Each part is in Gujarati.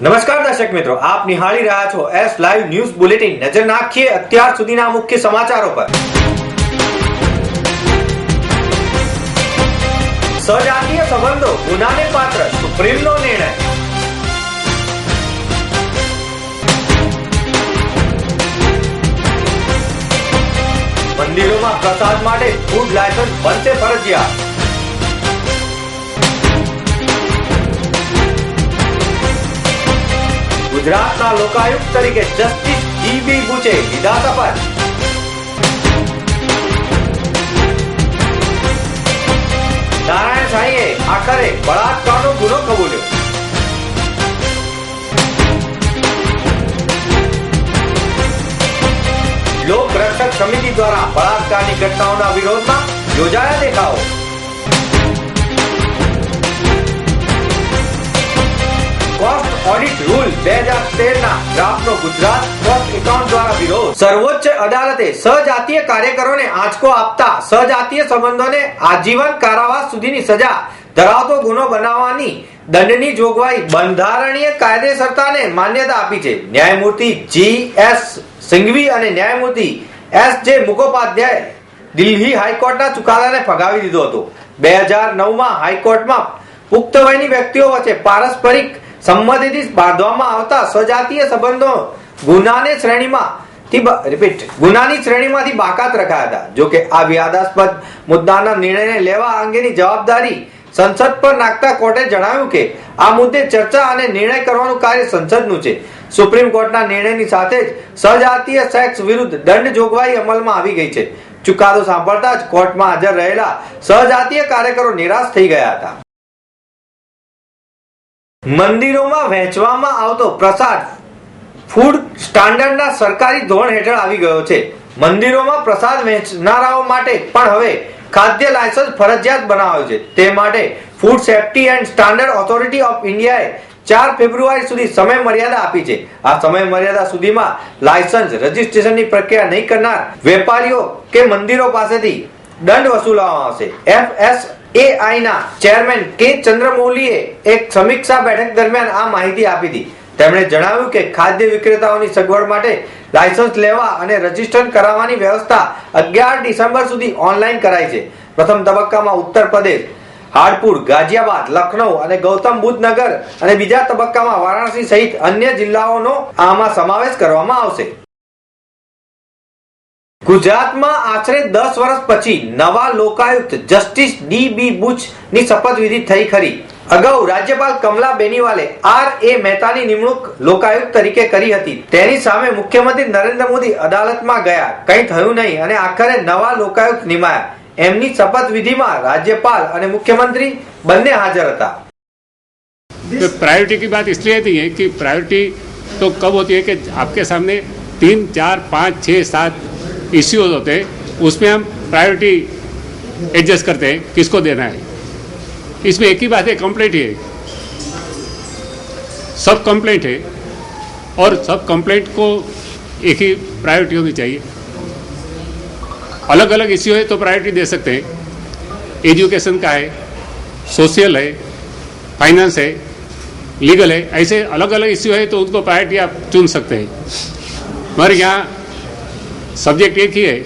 દર્શક મિત્રો, આપ નિહાળી રહ્યા છો એસ લાઈવ ન્યૂઝ બુલેટિન નજર નાખીએ અત્યાર સુધીના મુખ્ય સમાચારો પર. સજાતીય સંબંધો, ગુનાને પાત્ર, સુપ્રીમનો નિર્ણય. મંદિરોમાં પ્રસાદ માટે ફૂડ લાયસન્સ બનશે ફરજિયાત. ગુજરાતના લોકાયુક્ત તરીકે જસ્ટિસ ડીબી બુચે લીધા શપથ નારાયણ સાંઈએ આખરે બળાત્કારનો ગુનો કબૂલ્યો. લોક રક્ષક સમિતિ દ્વારા બળાત્કારની ઘટનાઓના વિરોધમાં યોજાયા દેખાવો. ઓડિટ રૂલ બે હજાર તેર ના ગુજરાત એકાઉન્ટ દ્વારા સર્વોચ્ચ અદાલતે સજાતીય કાર્યકરોને આંચકો આપતા સજાતીય સંબંધોને આજીવન કારાવાસ સુધીની સજા ધરાવતો ગુનો બનાવવાની દંડની જોગવાઈ બંધારણીય કાયદેસરતાને માન્યતા આપી છે. ન્યાયમૂર્તિ જી એસ સિંઘવી અને ન્યાયમૂર્તિ એસ જે મુખોપાધ્યાય દિલ્હી હાઈકોર્ટના ચુકાદાને ફગાવી દીધો હતો. બે હજાર નવમાં હાઈકોર્ટમાં પુખ્ત વયની વ્યક્તિઓ વચ્ચે પારસ્પરિક સંમતિથી બાંધવામાં આવતા સ્વજાતીય સંબંધો ગુનાની શ્રેણીમાં રિપીટ ગુનાની શ્રેણીમાંથી બાકાત રખાયા હતા. જોકે આ વિવાદાસ્પદ મુદ્દાના નિર્ણયને લેવા અંગેની જવાબદારી સંસદ પર નાખતા કોર્ટે જણાવ્યું કે આ મુદ્દે ચર્ચા અને નિર્ણય કરવાનું કાર્ય સંસદનું છે. સુપ્રીમ કોર્ટના નિર્ણયની સાથે જ સજાતીય સેક્સ વિરુદ્ધ દંડ જોગવાઈ અમલમાં આવી ગઈ છે. ચુકાદો સાંભળતા જ કોર્ટમાં હાજર રહેલા સજાતીય કાર્યકરો નિરાશ થઈ ગયા હતા. મંદિરોમાં વહેંચવામાં આવતો પ્રસાદ ફૂડ સ્ટાન્ડર્ડના સરકારી ધોરણ હેઠળ આવી ગયો છે. મંદિરોમાં પ્રસાદ વહેંચનારાઓ માટે પણ હવે ખાદ્ય લાયસન્સ ફરજિયાત બનાવ્યો છે. તે માટે food safety and standard authority of ઇન્ડિયાએ ચાર ફેબ્રુઆરી સુધી સમય મર્યાદા આપી છે. આ સમય મર્યાદા સુધીમાં લાયસન્સ રજીસ્ટ્રેશનની પ્રક્રિયા નહીં કરનાર વેપારીઓ કે મંદિરો પાસેથી દંડ વસૂલવામાં આવશે. એફએસ એઆઈ ના ચેરમેન કે ચંદ્રમૌલીએ એક સમીક્ષા બેઠક દરમિયાન આ માહિતી આપી હતી. તેમણે જણાવ્યું કે ખાદ્ય વિક્રેતાઓની સગવડ માટે લાયસન્સ લેવા અને રજિસ્ટર કરાવવાની વ્યવસ્થા અગિયાર ડિસેમ્બર સુધી ઓનલાઈન કરાઈ છે. પ્રથમ તબક્કામાં ઉત્તર પ્રદેશ, હાડપુર, ગાઝિયાબાદ લખનૌ અને ગૌતમ બુદ્ધ નગર અને બીજા તબક્કામાં વારાણસી સહિત અન્ય જિલ્લાઓનો આમાં સમાવેશ કરવામાં આવશે. ગુજરાતમાં આશરે દસ વર્ષ પછી નવા Lokayukta justice D B Buch ની શપથવિધિ થઈ ખરી અગાઉ રાજ્યપાલ કમલા બેનીવાલે આર એ મહેતાની નિમણૂક લોકાયુક્ત તરીકે કરી હતી તેની સામે મુખ્યમંત્રી નરેન્દ્ર મોદી અદાલતમાં ગયા કંઈ થયું નહીં અને આખરે નવા લોકાયુક્ત નિમાયા એમની શપથવિધિમાં રાજ્યપાલ અને મુખ્યમંત્રી બંને હાજર હતા तो प्रायोरिटी की बात इसलिए आती है कि प्रायोरिटी तो कब होती है कि आपके सामने तीन चार पाँच छः सात इश्यूज़ होते हैं, उसमें हम प्रायोरिटी एडजस्ट करते हैं, किसको देना है। इसमें एक ही बात है कंप्लेंट ही है। सब कंप्लेंट है, और सब कंप्लेंट को एक ही प्रायोरिटी होनी चाहिए। अलग अलग इश्यू है तो प्रायोरिटी दे सकते हैं। एजुकेशन का है सोशल है फाइनेंस है लीगल है, ऐसे अलग अलग इश्यू है तो उनको प्रायोरिटी आप चुन सकते हैं। मगर यहाँ सब्जेक्ट एक ही है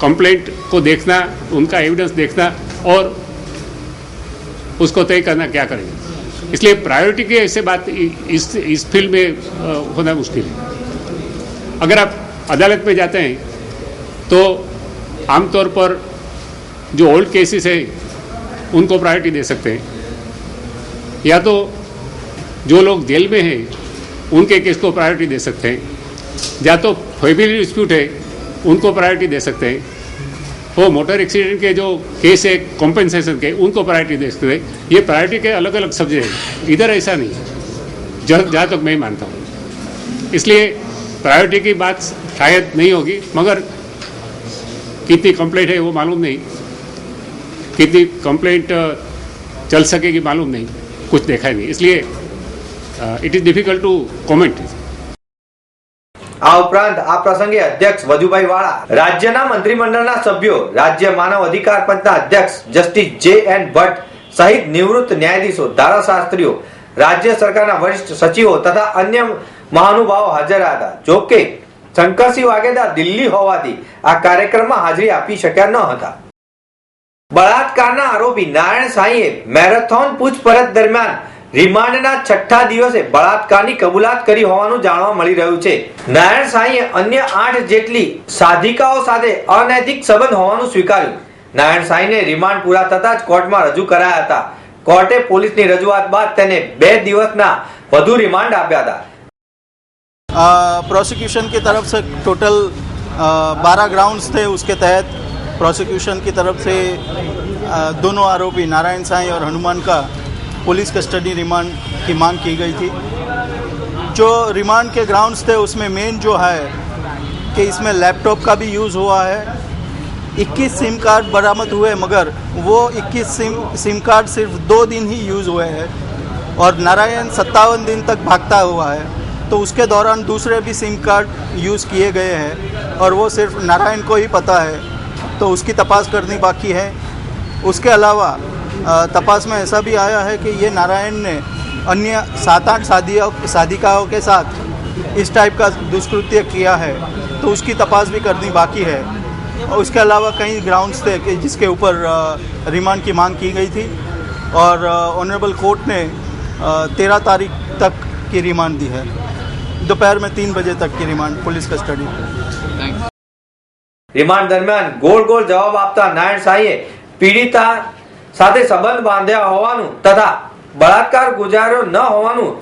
कंप्लेंट को देखना, उनका एविडेंस देखना और उसको तय करना क्या करेंगे। इसलिए प्रायोरिटी की ऐसे बात इस इस फ़ील्ड में होना मुश्किल है। अगर आप अदालत में जाते हैं तो आमतौर पर जो ओल्ड केसेस है, उनको प्रायोरिटी दे सकते हैं। या तो जो लोग जेल में हैं, उनके केस को प्रायोरिटी दे सकते हैं। या तो फैमिली डिस्प्यूट है उनको प्रायोरिटी दे सकते हैं। वो मोटर एक्सीडेंट के जो केस है कॉम्पेंसेशन के, उनको प्रायोरिटी दे सकते हैं। ये प्रायोरिटी के अलग अलग सब्जेक्ट हैं। इधर ऐसा नहीं। जहाँ जहाँ तक मैं मानता हूँ। इसलिए प्रायोरिटी की बात शायद नहीं होगी, मगर कितनी कंप्लेंट है वो मालूम नहीं। कितनी कंप्लेंट चल सकेगी मालूम नहीं। कुछ देखा ही नहीं। इसलिए it is difficult to comment આ ઉપરાંત આ પ્રસંગે અધ્યક્ષ વજુભાઈ વાળા, રાજ્યના મંત્રીમંડળના સભ્યો, રાજ્ય માનવ અધિકાર પંચના અધ્યક્ષ જસ્ટિસ જે એન ભટ્ટ સહિત નિવૃત્ત ન્યાયાધીશો, ધારાશાસ્ત્રીઓ, રાજ્ય સરકારના વરિષ્ઠ સચિવો તથા અન્ય મહાનુભાવો હાજર હતા. જોકે શંકરસિંહ વાઘેલા દિલ્હી હોવાથી આ કાર્યક્રમમાં હાજરી આપી શક્યા ન હતા. બળાત્કારના આરોપી નારાયણ સાંઈએ મેરેથોન પૂછપરછ દરમિયાન રિમાન્ડના છઠ્ઠા દિવસે બળાત્કારની કબૂલાત કરી હોવાનું જાણવા મળી રહ્યું છે નારાયણ સાંઈએ અન્ય આઠ જેટલી સાધિકાઓ સાથે અનૈતિક સંબંધ હોવાનું સ્વીકાર્યું નારાયણ સાંઈને રિમાન્ડ પૂરા થતા જ કોર્ટમાં રજૂ કરાયા હતા કોર્ટે પોલીસની રજૂઆત બાદ તેને બે દિવસના વધુ રિમાન્ડ આપ્યા હતા प्रोसिक्यूशन की तरफ से टोटल बारह ग्राउंड्स थे उसके तहत प्रोसिक्यूशन की तरफ से अ, दोनों आरोपी नारायण साईं और हनुमान का पुलिस कस्टडी रिमांड की मांग की गई थी। जो रिमांड के ग्राउंड्स थे, उसमें मेन जो है कि इसमें लैपटॉप का भी यूज़ हुआ है। 21 सिम कार्ड बरामद हुए, मगर वो 21 सिम सिम कार्ड सिर्फ़ दो दिन ही यूज़ हुए हैं और नारायण सत्तावन दिन तक भागता हुआ है। तो उसके दौरान दूसरे भी सिम कार्ड यूज़ किए गए हैं और वो सिर्फ़ नारायण को ही पता है। तो उसकी तपास करनी बाकी है। उसके अलावा तपास में ऐसा भी आया है कि ये नारायण ने अन्य सात आठ शादियों साधिकाओं के साथ इस टाइप का दुष्कृत्य किया है तो उसकी तपास भी करनी बाकी है और उसके अलावा कई ग्राउंड्स थे कि जिसके ऊपर अ, रिमांड की मांग की गई थी और ऑनरेबल कोर्ट ने तेरह तारीख तक की रिमांड दी है दोपहर में तीन बजे तक की रिमांड पुलिस कस्टडी રિમાન્ડ દરમિયાન ગોળ ગોળ જવાબ આપતા નારાયણ સાંઈએ પીડિતા સાથે સંબંધ બાંધ્યા હોવાનું તથા બળાત્કાર ગુજાર્યો ન હોવાનું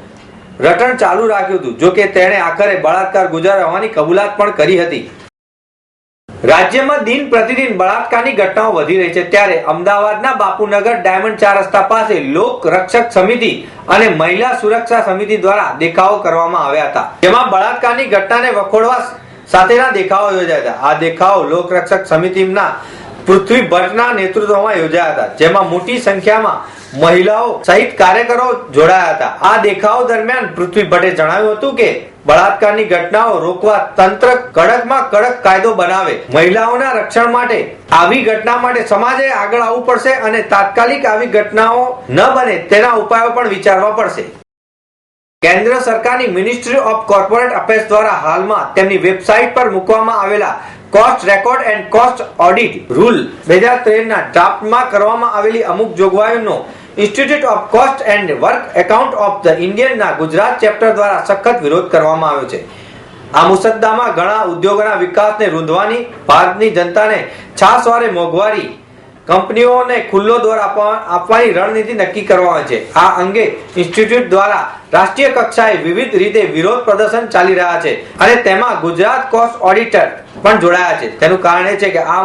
રટણ ચાલુ રાખ્યું હતું. જોકે તેણે આખરે બળાત્કાર ગુજાર્યો હોવાની કબૂલાત પણ કરી હતી. રાજ્યમાં દિન પ્રતિદિન બળાત્કારની ઘટનાઓ વધી રહી છે. ત્યારે અમદાવાદના બાપુનગર ડાયમંડ ચાર રસ્તા પાસે લોક રક્ષક સમિતિ અને મહિલા સુરક્ષા સમિતિ દ્વારા દેખાવો કરવામાં આવ્યા હતા. જેમાં બળાત્કારની ઘટનાને વખોડવા સાથેના દેખાવો યોજાયા હતા. આ દેખાવો લોક રક્ષક સમિતિના પૃથ્વી ભટ્ટના નેતૃત્વમાં યોજાયા હતા, જેમાં મોટી સંખ્યામાં મહિલાઓ સહિત કાર્યકરો જોડાયા હતા. આ દેખાવો દરમિયાન પૃથ્વી ભટ્ટે જણાવ્યું હતું કે, બળાત્કારની ઘટનાઓ રોકવા તંત્ર કડકમાં કડક કાયદો બનાવે. મહિલાઓના રક્ષણ માટે આવી ઘટના માટે સમાજે આગળ આવવું પડશે અને તાત્કાલિક આવી ઘટનાઓ ન બને તેના ઉપાયો પણ વિચારવા પડશે. કેન્દ્ર સરકારની મિનિસ્ટ્રી ઓફ કોર્પોરેટ અફેર્સ દ્વારા હાલમાં તેમની વેબસાઇટ પર મૂકવામાં આવેલા cost record and cost audit rule બે હજાર તેરના ડ્રાફ્ટમાં કરવામાં આવેલી અમુક જોગવાઈઓનો institute of cost and work account of the ઇન્ડિયનના Gujarat chapter દ્વારા સખત વિરોધ કરવામાં આવ્યો છે. આ મુસદ્દામાં ઘણા ઉદ્યોગોના વિકાસને રૂંધવાની ભારતની જનતાને છાસવારે મોંઘવારી કંપનીઓને ખુલ્લો દોર આપવા- આપવાની રણનીતિ નક્કી કરવામાં છે. આ અંગે ઇન્સ્ટિટ્યૂટ દ્વારા રાષ્ટ્રીય કક્ષાએ વિવિધ રીતે વિરોધ પ્રદર્શન ચાલી રહ્યા છે અને તેમાં ગુજરાત કોસ્ટ ઓડિટર પણ જોડાયા છે. તેનું કારણ એ છે કે આ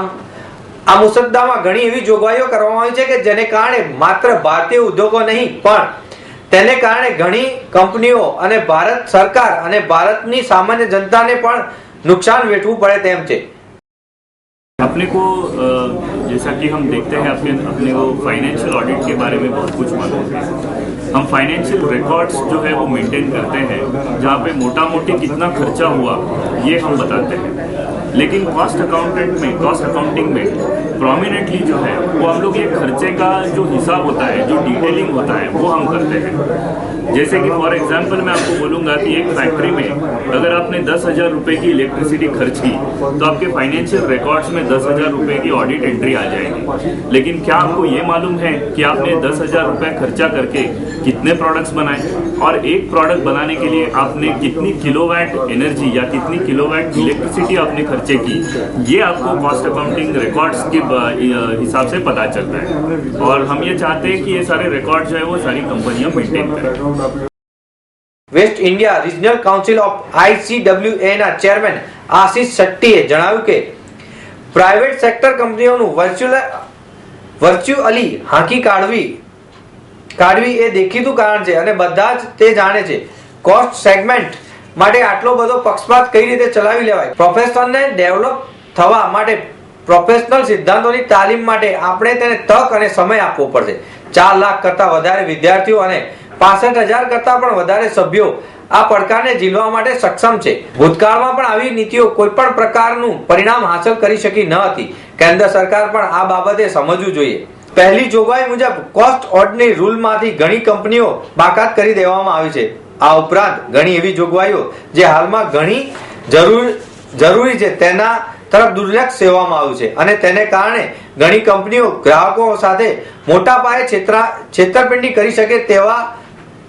આ મુસદ્દામાં ઘણી એવી જોગવાઈઓ કરવામાં આવી છે કે જેને કારણે માત્ર ભારતીય ઉદ્યોગો નહીં, પણ તેને કારણે ઘણી કંપનીઓ અને ભારત સરકાર અને ભારતની સામાન્ય જનતાને પણ નુકસાન વેઠવું પડે તેમ છે. अपने को जैसा कि हम देखते हैं अपने अपने को फाइनेंशियल ऑडिट के बारे में बहुत कुछ मालूम है। हम फाइनेंशियल रिकॉर्ड्स जो है वो मेंटेन करते हैं, जहाँ पे मोटा मोटी कितना खर्चा हुआ, ये हम बताते हैं। लेकिन कॉस्ट अकाउंटेंट में कॉस्ट अकाउंटिंग में प्रोमिनेंटली जो है, वो हम लोग ये खर्चे का जो हिसाब होता है, जो डिटेलिंग होता है, वो हम करते हैं। जैसे कि फॉर एग्जांपल मैं आपको बोलूँगा कि एक फैक्ट्री में अगर आपने दस हज़ार रुपए की इलेक्ट्रिसिटी खर्च की तो आपके फाइनेंशियल रिकॉर्ड्स में दस हज़ार रुपए की ऑडिट एंट्री आ जाएगी। लेकिन क्या आपको ये मालूम है कि आपने दस हज़ार रुपए खर्चा करके कितने प्रोडक्ट्स बनाए? और एक प्रोडक्ट बनाने के लिए आपने कितनी किलोवाट एनर्जी या कितनी किलोवाट इलेक्ट्रिसिटी आपने खर्चे की? ये आपको कॉस्ट अकाउंटिंग रिकॉर्ड्स के हिसाब से पता चलता है। और हम ये चाहते हैं कि ये सारे रिकॉर्ड जो है वो सारी कंपनियाँ मेंटेन करें। West India regional council of ICWA ના ચેરમેન આશિષ શેટ્ટીએ જણાવ્યું કે પ્રાઇવેટ સેક્ટર કંપનીઓનું વર્ચ્યુઅલ વર્ચ્યુઅલી હાંકી કાઢવી કાઢવી એ દેખીતું કારણ છે અને બધા જ તે જાણે છે. કોસ્ટ સેગમેન્ટ માટે આટલો બધો પક્ષપાત કઈ રીતે ચલાવી લેવાય? પ્રોફેશનલને ડેવલપ થવા માટે પ્રોફેશનલ સિદ્ધાંતોની તાલીમ માટે આપણે તેને તક અને સમય આપવો પડશે. ચાર લાખ કરતાં વધારે વિદ્યાર્થીઓ અને પાસઠ હજાર કરતા પણ વધારે સભ્યો આ પડકારને ઝીલવા માટે સક્ષમ છે. ભૂતકાળમાં પણ આવી નીતિઓ કોઈ પણ પ્રકારનું પરિણામ હાંસલ કરી શકી ન હતી. કેન્દ્ર સરકાર પણ આ બાબતે સમજવું જોઈએ. પહેલી જોગવાઈ મુજબ કોસ્ટ ઓર્ડની રૂલમાંથી ઘણી કંપનીઓ બાકાત કરી દેવામાં આવી છે. આ ઉપરાંત ઘણી એવી જોગવાઈઓ જે હાલમાં ઘણી જરૂર, જરૂરી છે તેના તરફ દુર્લક્ષ સેવામાં આવ્યું છે અને તેને કારણે ઘણી કંપનીઓ ગ્રાહકો સાથે મોટા પાયે છેતરા, છેતરપિંડી કરી શકે તેવા